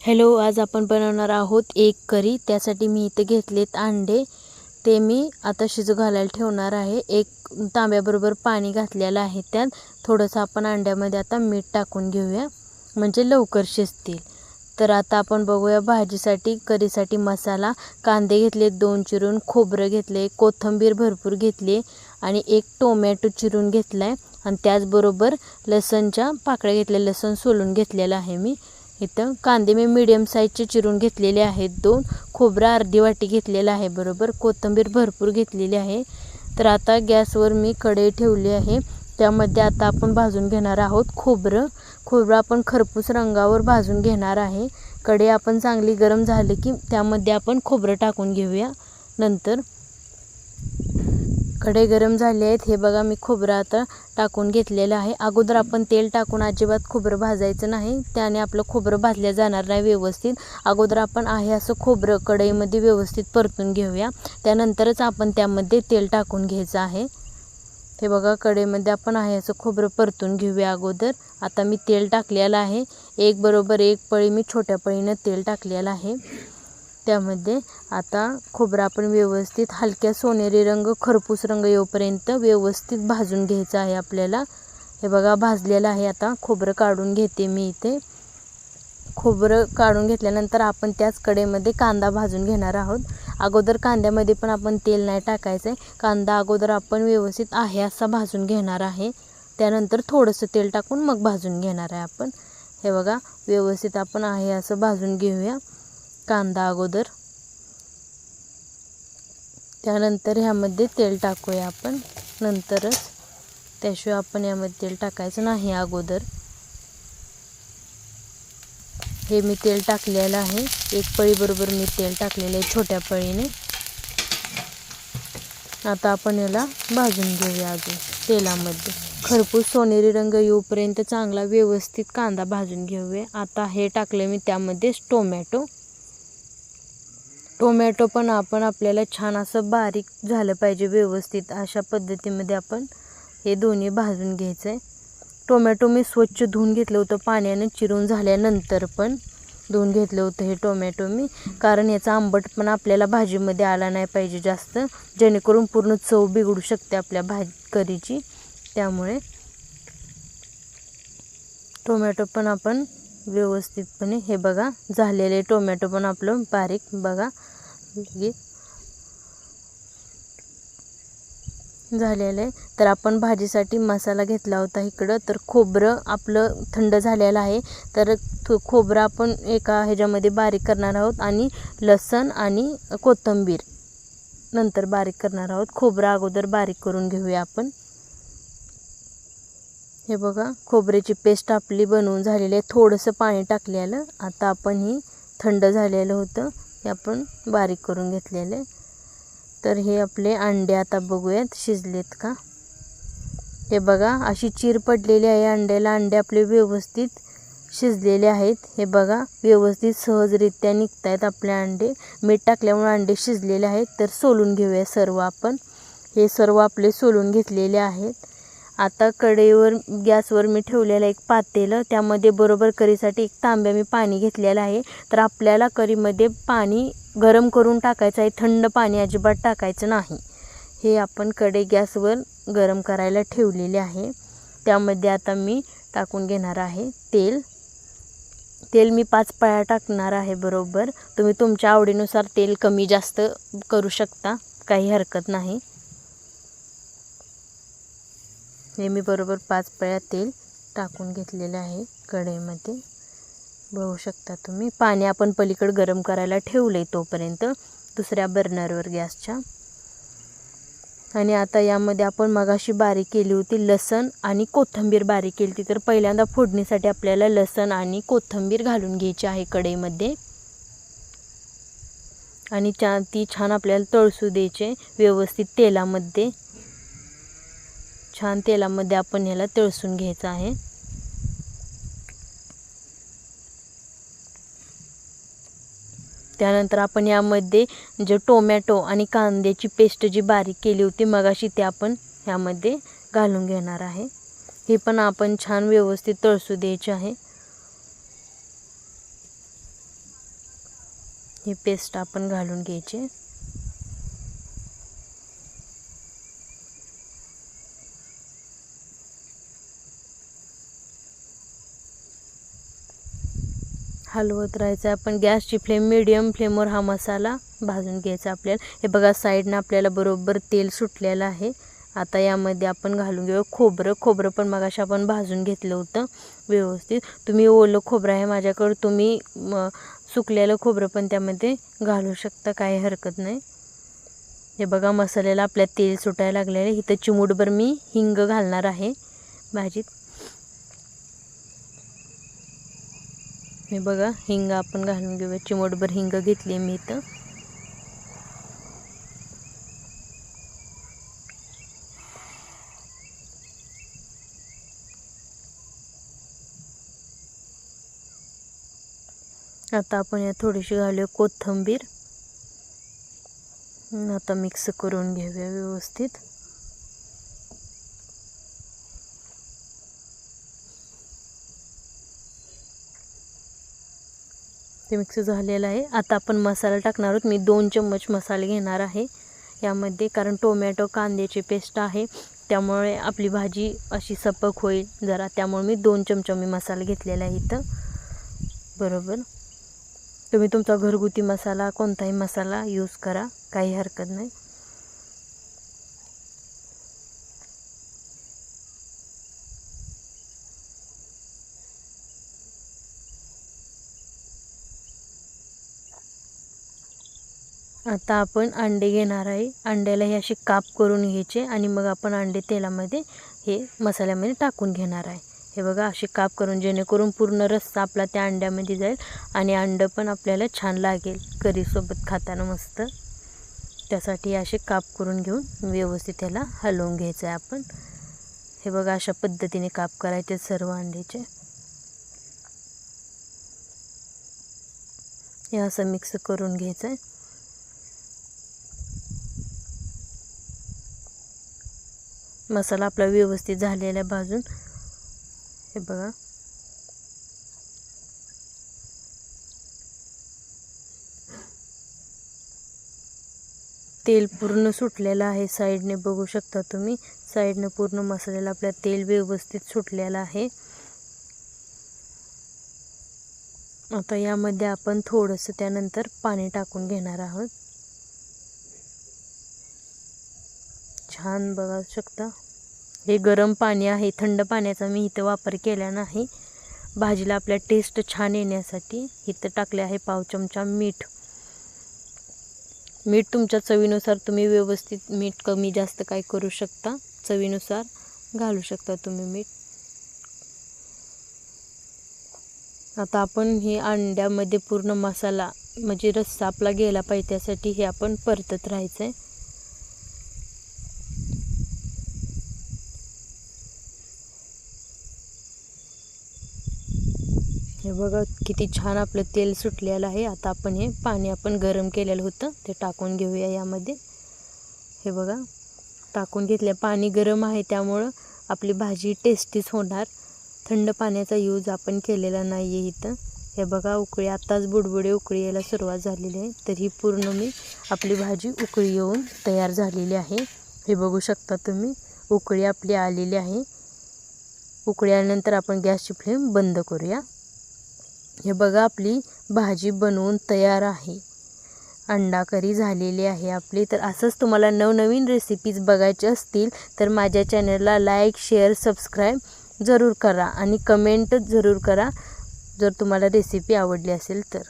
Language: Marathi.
हॅलो आज आपण बनवणार आहोत एक करी. त्यासाठी मी इथे घेतलेत अंडे. ते मी आता शिजू घालायला ठेवणार आहे. एक तांब्याबरोबर पाणी घातलेलं आहे त्यात. थोडंसं आपण अंड्यामध्ये आता मीठ टाकून घेऊया म्हणजे लवकर शिजतील. तर आता आपण बघूया भाजीसाठी करीसाठी मसाला. कांदे घेतले दोन चिरून. खोबरं घेतले कोथिंबीर भरपूर घेतली आणि एक टोमॅटो चिरून घेतला आहे आणि त्याचबरोबर लसणच्या पाकळ्या घेतल्या लसण सोलून घेतलेलं आहे मी. इथं कांदे मी मीडियम साईजचे चिरून घेतलेले आहेत. दोन खोबरं अर्धी वाटी घेतलेलं आहे बरोबर? कोथिंबीर भरपूर घेतलेली आहे. तर आता गॅसवर मी कढई ठेवली आहे. त्यामध्ये आता आपण भाजून घेणार आहोत खोबरं. खोबरं आपण खरपूस रंगावर भाजून घेणार आहे. कढई आपण चांगली गरम झाली की त्यामध्ये आपण खोबरं टाकून घेऊया. नंतर कढई गरम झाली आहेत. हे बघा मी खोबरं आता टाकून घेतलेलं आहे. अगोदर आपण तेल टाकून अजिबात खोबरं भाजायचं नाही. त्याने आपलं खोबरं भाजल्या जाणार नाही व्यवस्थित. अगोदर आपण आहे असं खोबरं कढईमध्ये व्यवस्थित परतून घेऊया. त्यानंतरच आपण त्यामध्ये तेल टाकून घ्यायचं आहे. हे बघा कढईमध्ये आपण आहे असं खोबरं परतून घेऊया अगोदर. आता मी तेल टाकलेलं आहे. एक बरोबर एक पळी मी छोट्या पळीनं तेल टाकलेलं आहे. त्यामध्ये आता खोबरं आपण व्यवस्थित हलक्या सोनेरी रंग खरपूस रंग येऊपर्यंत व्यवस्थित भाजून घ्यायचं आहे आपल्याला. हे बघा भाजलेलं आहे आता. खोबरं काढून घेते मी इथे. खोबरं काढून घेतल्यानंतर आपण त्याच कडेमध्ये कांदा भाजून घेणार आहोत. अगोदर कांद्यामध्ये पण आपण तेल नाही टाकायचं आहे कांदा अगोदर आपण व्यवस्थित आहे असा भाजून घेणार आहे. त्यानंतर थोडंसं तेल टाकून मग भाजून घेणार आहे आपण. हे बघा व्यवस्थित आपण आहे असं भाजून घेऊया. कांदा अगोदर. त्यानंतर ह्यामध्ये तेल टाकूया आपण. नंतरच त्याशिवाय आपण यामध्ये तेल टाकायचं नाही अगोदर. हे मी तेल टाकलेलं आहे. एक पळीबरोबर मी तेल टाकलेलं आहे छोट्या पळीने. आता आपण याला भाजून घेऊया अजून तेलामध्ये. खरपूस सोनेरी रंग येऊपर्यंत चांगला व्यवस्थित कांदा भाजून घेऊया. आता हे टाकले मी त्यामध्येच टोमॅटो. टोमॅटो पण आपण आपल्याला छान असं बारीक झालं पाहिजे व्यवस्थित अशा पद्धतीमध्ये आपण हे दोन्ही भाजून घ्यायचं आहे टोमॅटो मी स्वच्छ धुवून घेतलं होतं पाण्यानं चिरून झाल्यानंतर पण धुवून घेतलं होतं हे टोमॅटो मी. कारण याचा आंबट पण आपल्याला भाजीमध्ये आला नाही पाहिजे जास्त जेणेकरून पूर्ण चव बिघडू शकते आपल्या भाजी करीची त्यामुळे टोमॅटो पण आपण व्यवस्थितपणे हे बघा झालेले टोमॅटो पण आपलं बारीक बघा. झालेलं आहे. तर आपण भाजीसाठी मसाला घेतला होता इकडं तर खोबरं आपलं थंड झालेलं आहे. तर खोबरं आपण एका ह्याच्यामध्ये बारीक करणार आहोत आणि लसण आणि कोथिंबीर नंतर बारीक करणार आहोत. खोबरं अगोदर बारीक करून घेऊया आपण. हे बघा खोबऱ्याची पेस्ट आपली बनवून झालेली आहे. थोडंसं पाणी टाकलेलं. आता आपण ही थंड झालेलं होतं. हे आपण बारीक करून घेतलेले तर हे आपले अंडे आता बघूयात शिजलेत का? हे बघा अशी चीर पडलेली आहे अंड्याला. अंडे आपले व्यवस्थित शिजलेले आहेत. हे बघा व्यवस्थित सहजरित्या निघत आहेत आपले अंडे. मीठ टाकल्यामुळे अंडे शिजलेले आहेत. तर सोलून घेऊया सर्व आपण. हे सर्व आपले सोलून घेतलेले आहेत. आता कढईवर गॅसवर मी ठेवलेलं एक पातेलं. त्यामध्ये बरोबर करीसाठी एक तांब्या मी पाणी घेतलेलं आहे. तर आपल्याला करीमध्ये पाणी गरम करून टाकायचं आहे. थंड पाणी अजिबात टाकायचं नाही. हे आपण कढई गॅसवर गरम करायला ठेवलेले आहे. त्यामध्ये आता मी टाकून घेणार आहे तेल. तेल मी पाच पाया टाकणार आहे बरोबर. तुम्ही तुमच्या आवडीनुसार तेल कमी जास्त करू शकता. काही हरकत नाही. हे मी बरोबर पाच पळ्या तेल टाकून घेतलेलं आहे कढईमध्ये. बघू शकता तुम्ही पाणी आपण पलीकडे गरम करायला ठेवलं आहे तोपर्यंत दुसऱ्या बर्नरवर गॅसच्या. आणि आता यामध्ये आपण मगाशी बारीक केली होती लसण आणि कोथिंबीर बारीक केली होती तर पहिल्यांदा फोडणीसाठी आपल्याला लसण आणि कोथिंबीर घालून घ्यायची आहे कढईमध्ये. आणि चा ती छान आपल्याला तळसू द्यायचे व्यवस्थित तेलामध्ये. छान तेलामध्ये आपण ह्याला तळसून घ्यायचं आहे. त्यानंतर आपण यामध्ये जे टोमॅटो आणि कांद्याची पेस्ट जी बारीक केली होती मगाशी ते आपण ह्यामध्ये घालून घेणार आहे. हे पण आपण छान व्यवस्थित तळसू द्यायचे आहे. ही पेस्ट आपण घालून घ्यायची. हलवत राहायचं आपण गॅसची फ्लेम मिडियम फ्लेमवर हा मसाला भाजून घ्यायचा आपल्याला. हे बघा साईडनं आपल्याला बरोबर तेल सुटलेलं आहे. आता यामध्ये आपण घालून घेऊ खोबरं. खोबरं पण मगाशी आपण भाजून घेतलं होतं व्यवस्थित. तुम्ही ओलं खोबरं आहे माझ्याकडं. तुम्ही सुकलेलं खोबरं पण त्यामध्ये घालू शकता. काही हरकत नाही. हे बघा मसाल्याला आपल्या तेल सुटायला लागलेलं आहे. इथं चिमूटभर मी हिंग घालणार आहे. भाजीत. हे बघा हिंग आपण घालून घेऊया. चिमटभर हिंग घेतली मी इथं. आता आपण यात थोडीशी घालूया कोथिंबीर. आता मिक्स करून घेऊया व्यवस्थित. ते मिक्स झालेलं आहे. आता आपण मसाला टाकणार आहोत. मी दोन चम्मच मसाले घेणार आहे. यामध्ये कारण टोमॅटो कांद्याची पेस्ट आहे. त्यामुळे आपली भाजी अशी सपक होईल जरा. त्यामुळे मी दोन चमचा मी मसाला घेतलेला आहे इथं. बरोबर? तुम्ही तुमचा घरगुती मसाला कोणताही मसाला यूज करा. काही हरकत नाही. आता आपण अंडे घेणार आहे. अंड्याला हे असे काप करून घ्यायचे आणि मग आपण अंडे तेलामध्ये हे मसाल्यामध्ये टाकून घेणार आहे. हे बघा असे काप करून जेणेकरून पूर्ण रस्सा आपला त्या अंड्यामध्ये जाईल आणि अंडं पण आपल्याला छान लागेल. करीसोबत खाताना मस्त. त्यासाठी असे काप करून घेऊन व्यवस्थित त्याला हलवून घ्यायचं आहे आपण. हे बघा अशा पद्धतीने काप करायचे सर्व अंड्याचे. हे असं मिक्स करून घ्यायचं आहे. मसाला आपला व्यवस्थित झालेला आहे भाजून हे बघा. तेल पूर्ण सुटलेलं आहे. साईडने बघू शकता तुम्ही. साईडने पूर्ण मसाल्याला आपल्या तेल व्यवस्थित सुटलेलं आहे. आता यामध्ये आपण थोडंसं त्यानंतर पाणी टाकून घेणार आहोत. छान बघा शकता. हे गरम पाणी आहे थंड पाण्याचा मी इथं वापर केला नाही. भाजीला आपल्या टेस्ट छान येण्यासाठी इथं टाकले आहे पाव चमचा मीठ. मीठ तुमच्या चवीनुसार तुम्ही व्यवस्थित मीठ कमी जास्त काय करू शकता. चवीनुसार घालू शकता तुम्ही मीठ. आता आपण हे अंड्यामध्ये पूर्ण मसाला म्हणजे रस्सा आपला गेला पाहिजे त्यासाठी हे आपण परतत राहायचं आहे हे बघा किती छान आपलं तेल सुटलेलं आहे. आता आपण हे पाणी आपण गरम केलेलं होतं ते टाकून घेऊया यामध्ये. हे बघा टाकून घेतलं. पाणी गरम आहे त्यामुळं आपली भाजी टेस्टीच होणार. थंड पाण्याचा यूज आपण केलेला नाही आहे इथं. हे बघा उकळी. आत्ताच बुडबुडे उकळी यायला सुरुवात झालेली आहे. तर ही पूर्ण मी आपली भाजी उकळी येऊन तयार झालेली आहे. हे बघू शकता तुम्ही उकळी आपली आलेली आहे. उकळी आल्यानंतर आपण गॅसची फ्लेम बंद करूया. हे बघा आपली भाजी बनवून तयार आहे. अंडा करी झालेली आहे आपली. तर असंच तुम्हाला नवनवीन रेसिपीज बघायचे असतील तर माझ्या चॅनलला लाईक शेअर सबस्क्राईब जरूर करा. आणि कमेंट जरूर करा जर तुम्हाला रेसिपी आवडली असेल तर.